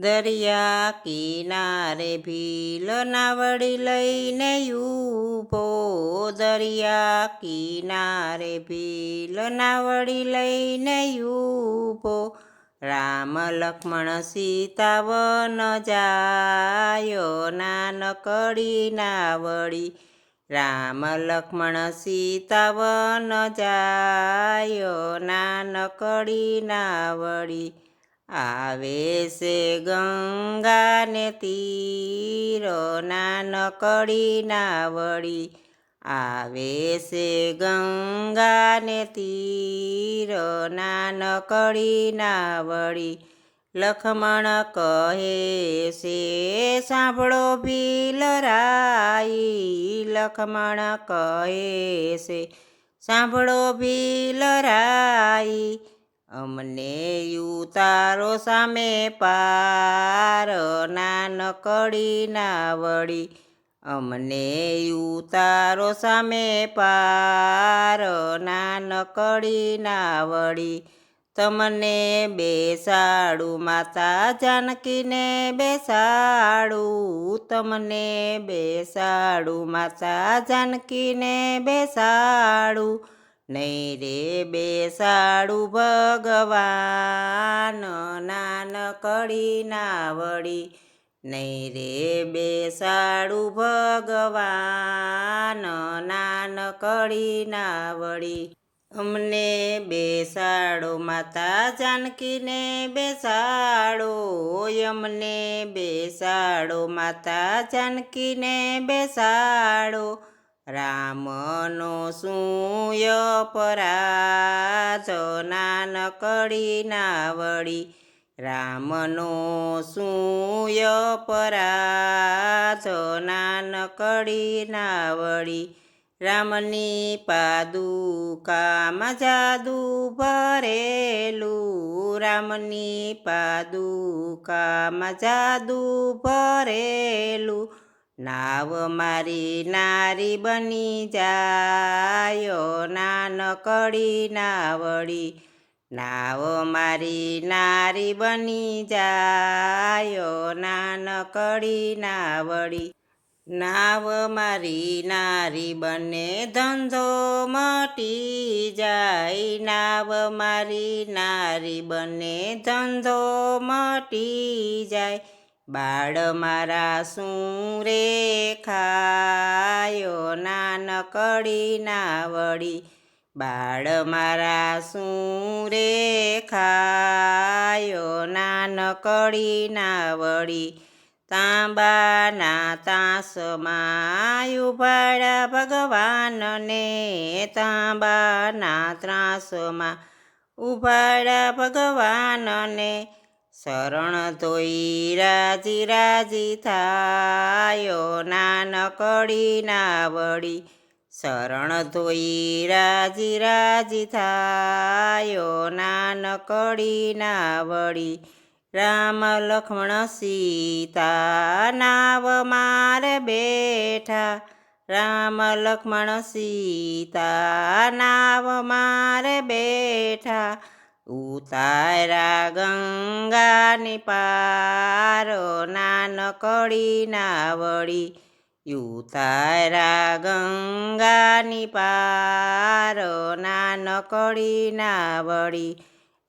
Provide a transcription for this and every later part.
દરિયા કિનારે ભીલ નાવડી લઈને ઊભો. દરિયા કિનારે ભીલ નાવડી લઈને ઊભો. રામ, લક્ષ્મણ સીતા વન જાયો નાનકડી નાવડી. રામ, લક્ષ્મણ સીતા વન જાયો નાનકડી નાવડી. આવે છે ગંગાને તીરો નાનકડી નાવડી. આવે છે ગંગાને તીરો નાનકડી નાવડી. લખમણ કહે છે, સાંભળો ભીલરાઈ લખમણ કહે છે, સાંભળો ભીલરાઈ અમને ઉતારો સામે પાર, નાનકડી નાવડી. અમને ઉતારો સામે પાર, નાનકડી નાવડી. તમને બેસાડું માતા જાનકીને બેસાડું, તમને બેસાડું માતા જાનકીને બેસાડું. નહીં રે બેસાડું ભગવાન, નાનકડી નાવડી. નહીં રે બેસાડું ભગવાન, નાનકડી નાવડી. અમને બેસાડો માતા જાનકીને બેસાડો, અમને બેસાડો માતા જાનકીને બેસાડો. રામનો સૂય પરાજ, નાનકડી નાવડી. રામનો સૂય પરાજ, નાનકડી નાવડી. રામની પાદુકામાં જાદુ ભરેલું. રામની પાદુકામાં જાદુ ભરેલું. નાવ મારી નારી બની જાયો, નાનકડી નાવડી. નાવ મારી નારી બની જાયો, નાનકડી નાવડી. નાવ મારી નારી બને ધંધો મટી જાય. નાવ મારી નારી બને ધંધો મટી જાય. બાળ મારા શું રે ખાયો નાનકડી નાવડી? બાળ મારા શું રે ખાયો નાનકડી નાવડી? તાંબાના તાસમાં ઉભાડા ભગવાનને તાંબાના ત્રાસમાં ઉભાડા ભગવાનને શરણ ધોઈ રાજી રાજી થાયો નાનકડી નાવડી શરણ ધોઈ રાજી રાજી થાયો નાનકડી નાવડી રામ લક્ષ્મણ સીતા નાવ મારે બેઠા રામ લક્ષ્મણ સીતા નાવ મારે બેઠા ઉતારા ગંગાની પારો નાનકડી નાવડી. ઉતારા ગંગાની પારો નાનકડી નાવડી.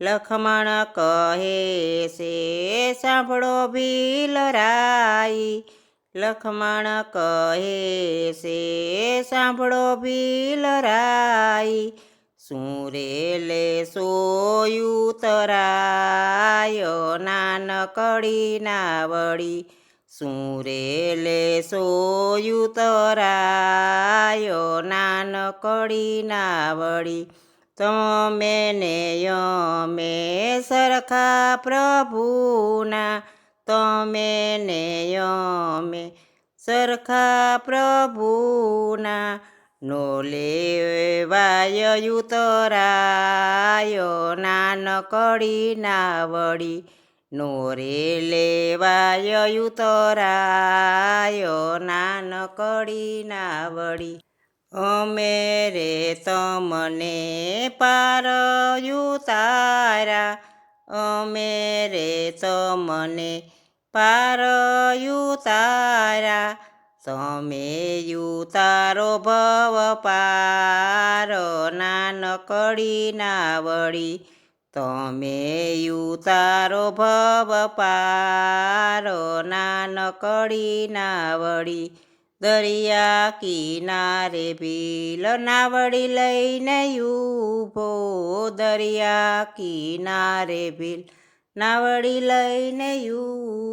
લખમણ કહે છે, સાંભળો ભીલરાઈ લખમણ કહે છે, સાંભળો ભીલરાઈ સુરેલે સોયું તરાયો નાનકડી નાવડી. સુરેલે સોયું તરાય નાનકડી નાવડી. તમે ને અમે સરખા પ્રભુના. તમે ને અમે સરખા પ્રભુના. નો લેવાયુ તરાયો નાનકડી નાવડી. નો રે લેવાયુ તરાયો નાનકડી નાવડી. અમે રે તમને પારયું તારા અમે રે તમને પારયું તારા સમેયું તારો ભવ પાર નાનકડી નાવડી. તમે તારો ભવ પાર નાનકડી નાવડી. દરિયા કિનારે ભીલ નાવડી લઈને ઊભો. દરિયા કિનારે ભીલ નાવડી લઈને ઊભો.